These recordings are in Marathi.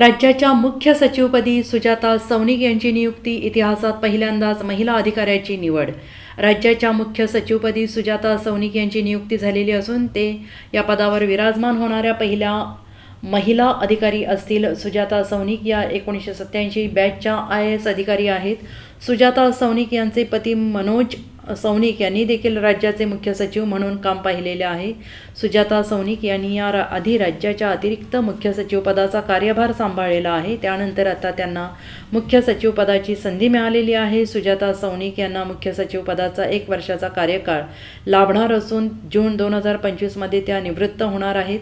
राज्याच्या मुख्य सचिवपदी सुजाता सौनिक यांची नियुक्ती इतिहासात पहिल्यांदाच महिला अधिकाऱ्याची निवड. राज्याच्या मुख्य सचिवपदी सुजाता सौनिक यांची नियुक्ती झालेली असून ते या पदावर विराजमान होणाऱ्या पहिल्या महिला अधिकारी असतील. सुजाता सौनिक या एकोणीसशे सत्त्याऐंशी बॅचच्या आय एस अधिकारी आहेत. सुजाता सौनिक यांचे पती मनोज सौनिक यांनी देखील राज्याचे मुख्य सचिव म्हणून काम पाहिलेले आहे. सुजाता सौनिक यांनी या रा- आधी राज्याच्या अतिरिक्त मुख्य सचिवपदाचा कार्यभार सांभाळलेला आहे. त्यानंतर आता त्यांना मुख्य सचिवपदाची संधी मिळालेली आहे. सुजाता सौनिक यांना मुख्य सचिवपदाचा एक वर्षाचा कार्यकाळ लाभणार असून जून दोन हजार पंचवीसमध्ये त्या निवृत्त होणार आहेत.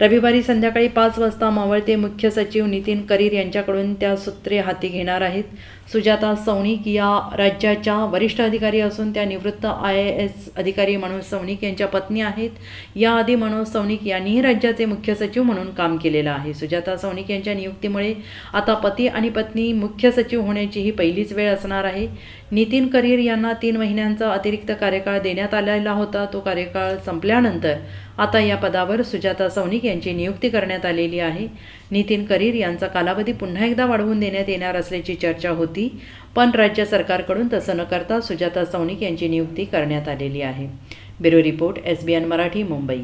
रविवारी संध्याकाळी पाच वाजता मावळते मुख्य सचिव नितीन करीर यांच्याकडून त्या सूत्रे हाती घेणार आहेत. सुजाता सौनिक या राज्याच्या वरिष्ठ अधिकारी असून त्या निवृत्त आय ए एस अधिकारी मनोज सौनिक यांच्या पत्नी आहेत. याआधी मनोज सौनिक यांनीही राज्याचे मुख्य सचिव म्हणून काम केलेलं आहे. सुजाता सौनिक यांच्या नियुक्तीमुळे आता पती आणि पत्नी मुख्य सचिव होण्याची ही पहिलीच वेळ असणार आहे. नितीन करीर यांना तीन महिन्यांचा अतिरिक्त कार्यकाळ देण्यात आलेला होता. तो कार्यकाळ संपल्यानंतर आता या पदावर सुजाता सौनिक यांची नियुक्ती करण्यात आलेली आहे. नितीन करीर यांचा कालावधी पुन्हा एकदा वाढवून देण्यात येणार असल्याची चर्चा होती पण राज्य सरकारकडून तसं न करता सुजाता सौनिक यांची नियुक्ती करण्यात आलेली आहे. Bureau report S B N Marathi Mumbai.